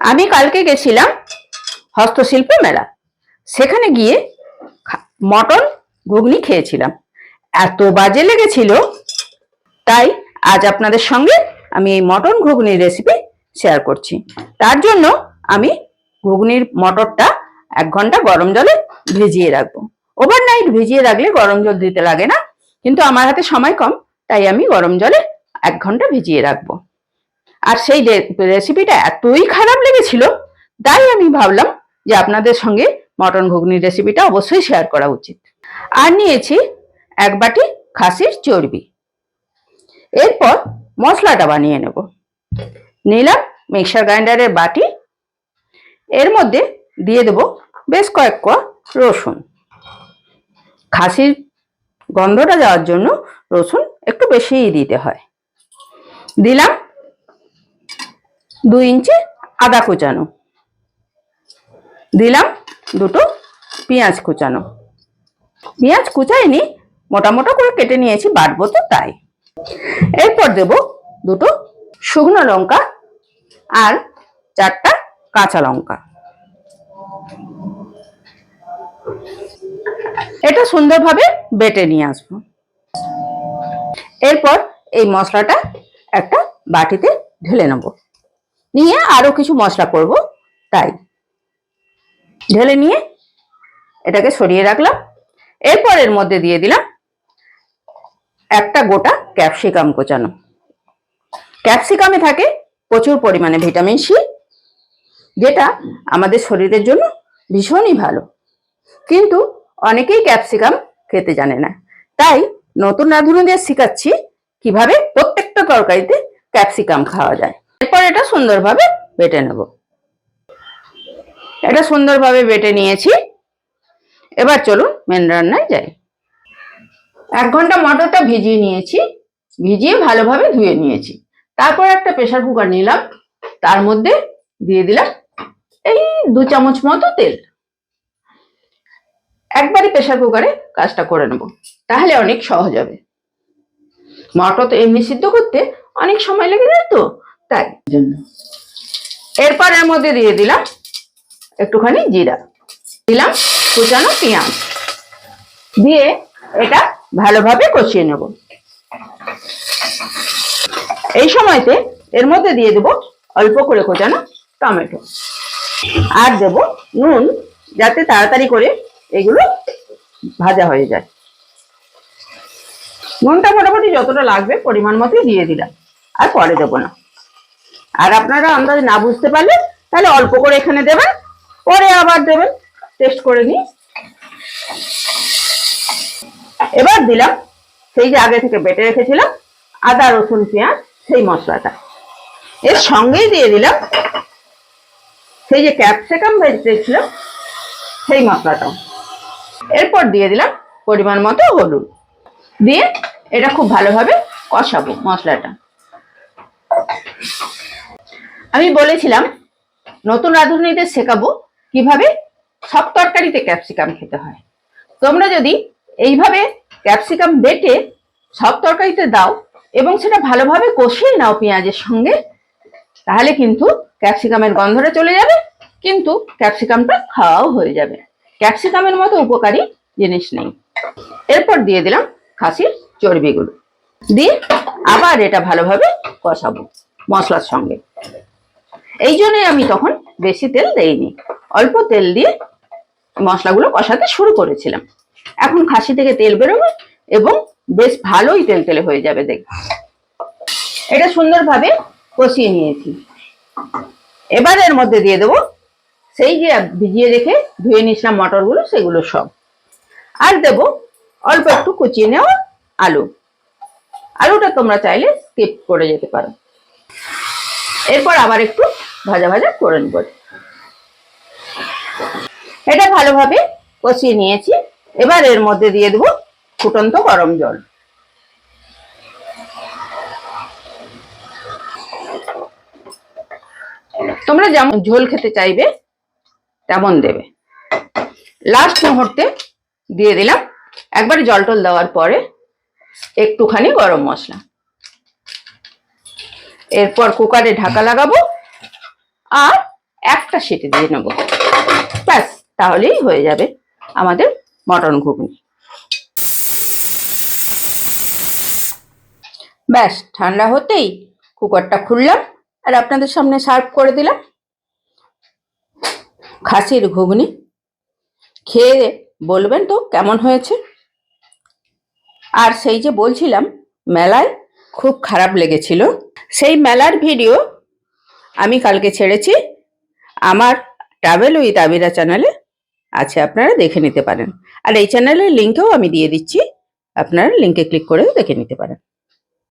আমি কালকে গেছিলাম হস্তশিল্প মেলা। সেখানে গিয়ে মটন ঘুগনি খেয়েছিলাম। এত বাজে লেগেছিল। তাই আজ আপনাদের সঙ্গে আমি এই মটন ঘুগনির রেসিপি শেয়ার করছি। তার জন্য আমি ঘুগনির মটরটা এক ঘণ্টা গরম জলে ভিজিয়ে রাখব। ওভারনাইট ভিজিয়ে রাখলে গরম জল দিতে লাগে না, কিন্তু আমার হাতে সময় কম, তাই আমি গরম জলে এক ঘণ্টা ভিজিয়ে রাখব। আর সেই রেসিপিটা এতই খারাপ লেগেছিল, তাই আমি ভাবলাম যে আপনাদের সঙ্গে মটন ঘুগনির রেসিপিটা অবশ্যই শেয়ার করা উচিত। আর নিয়েছি এক বাটি খাসির চর্বি। এরপর মশলাটা বানিয়ে নেব। নিলাম মিক্সার গ্রাইন্ডারের বাটি। এর মধ্যে দিয়ে দেব বেশ কয়েক কোয়া রসুন। খাসির গন্ধটা যাওয়ার জন্য রসুন একটু বেশিই দিতে হয়। দিলাম দুই ইঞ্চি আদা কুচানো। দিলাম দুটো পেঁয়াজ কুচানো। পেঁয়াজ কুচাইনি মোটা মোটা করে কেটে নিয়েছি, বাটবো তো তাই। এরপর দেব দুটো শুকনো লঙ্কা আর চারটা কাঁচা লঙ্কা। এটা সুন্দরভাবে বেটে নিয়ে আসব। এরপর এই মশলাটা একটা বাটিতে ঢেলে নেব। নিয়ে আরও কিছু মশলা করব, তাই। ঢেলে নিয়ে এটাকে সরিয়ে রাখলাম। এরপর এর মধ্যে দিয়ে দিলাম একটা গোটা ক্যাপসিকাম কোচানো। ক্যাপসিকামে থাকে প্রচুর পরিমাণে ভিটামিন সি, যেটা আমাদের শরীরের জন্য ভীষণই ভালো। কিন্তু অনেকেই ক্যাপসিকাম খেতে জানে না। তাই নতুন রাঁধুনিদের শেখাচ্ছি কীভাবে প্রত্যেকটা তরকারিতে ক্যাপসিকাম খাওয়া যায়। এরপর এটা সুন্দরভাবে বেটে নেব। এটা সুন্দরভাবে বেটে নিয়েছি। এবার চলুন মেন রান্নায় যাই। এক ঘণ্টা মটরটা ভিজিয়ে নিয়েছি। ভিজিয়ে ভালোভাবে ধুয়ে নিয়েছি। তারপর একটা প্রেসার কুকার নিলাম। তার মধ্যে দিয়ে দিলাম এই দু চামচ মতো তেল। একবারই প্রেসার কুকারে কাজটা করে নেব। তাহলে অনেক সহজ হবে। মটর তো এমনি সিদ্ধ করতে অনেক সময় লেগে যায় তো। তাই। জন্য। এরপর এর মধ্যে দিয়ে দিলাম একটুখানি জিরা। দিলাম কুচানো পেঁয়াজ। দিয়ে এটা ভালোভাবে কষিয়ে নেব। এই সময়তে এর মধ্যে দিয়ে দেব অল্প করে কোচানো টমেটো। আর দেব নুন যাতে তাড়াতাড়ি করে এগুলো ভাজা হয়ে যায়। নুনটা মোটামুটি যতটা লাগবে পরিমাণ মতোই দিয়ে দিলাম। আর পরে দেবো না। আর আপনারা আন্দাজ না বুঝতে পারলে, তাহলে অল্প করে এখানে দেবেন, পরে আবার দেবেন টেস্ট করে নিই এবার দিলাম সেই যে আগে থেকে বেটে রেখেছিলাম, আদা, রসুন, পেঁয়াজ, সেই মশলাটা। এর সঙ্গেই দিয়ে দিলাম সেই যে ক্যাপসিকাম ভেজেছিলাম সেই মশলাটাও। এরপর দিয়ে দিলাম পরিমাণ মতো হলুদ। দিয়ে এটা খুব ভালোভাবে কষাবো মশলাটা। আমি বলেছিলাম, নতুন রাঁধুনিদের শেখাবো কীভাবে সব তরকারিতে ক্যাপসিকাম খেতে হয়। তোমরা যদি এইভাবে ক্যাপসিকাম বেটে সব তরকারিতে দাও এবং সেটা ভালোভাবে কষিয়ে নাও পেঁয়াজের সঙ্গে, তাহলে কিন্তু ক্যাপসিকামের গন্ধটা চলে যাবে, কিন্তু ক্যাপসিকামটা খাওয়াও হয়ে যাবে। ক্যাপসিকামের মতো উপকারী জিনিস নেই। এরপর দিয়ে দিলাম খাসির চর্বিগুলো। দিয়ে আবার এটা ভালোভাবে কষাবো মশলার সঙ্গে। এই জন্যই আমি তখন বেশি তেল দেইনি। অল্প তেল দিয়ে মশলাগুলো কষাতে শুরু করেছিলাম। এখন খাসি থেকে তেল বেরোবে এবং বেশ ভালোই তেল তেলে হয়ে যাবে দেখ এটা সুন্দরভাবে কষিয়ে নিয়েছি। এবার এর মধ্যে দিয়ে দেবো সেই যে ভিজিয়ে রেখে ধুয়ে নিয়েছিলাম মটরগুলো, সেগুলো সব। আর দেব অল্প একটু কুচিয়ে নেওয়া আলু। আলুটা তোমরা চাইলে স্কিপ করে যেতে পারো। এরপর আবার একটু ভাজা ভাজা করে নেব। এটা ভালোভাবে কষিয়ে নিয়েছি। এবার এর মধ্যে দিয়ে দেবো ফুটন্ত গরম জল। তোমরা যেমন ঝোল খেতে চাইবে, তেমন দেবে। লাস্ট মুহূর্তে দিয়ে দিলাম। একবার জল টল দেওয়ার পরে একটুখানি গরম মশলা। এরপর কুকারে ঢাকা লাগাবো। আর একটা সিটি দিয়ে নেব। ব্যাস, তাহলেই হয়ে যাবে আমাদের মটন ঘুগনি। ব্যাস, ঠান্ডা হতেই কুকারটা খুললাম আর আপনাদের সামনে সার্ভ করে দিলাম। খাসির ঘুগনি। খেয়ে বলবেন তো কেমন হয়েছে? আর সেই যে বলছিলাম, মেলায় খুব খারাপ লেগেছিল। সেই মেলার ভিডিও আমি কালকে ছেড়েছি। আমার ট্রাভেল উইথ আবিরা চ্যানেলে আছে, আপনারা দেখে নিতে পারেন। আর এই চ্যানেলের লিঙ্কেও আমি দিয়ে দিচ্ছি, আপনারা লিঙ্কে ক্লিক করেও দেখে নিতে পারেন।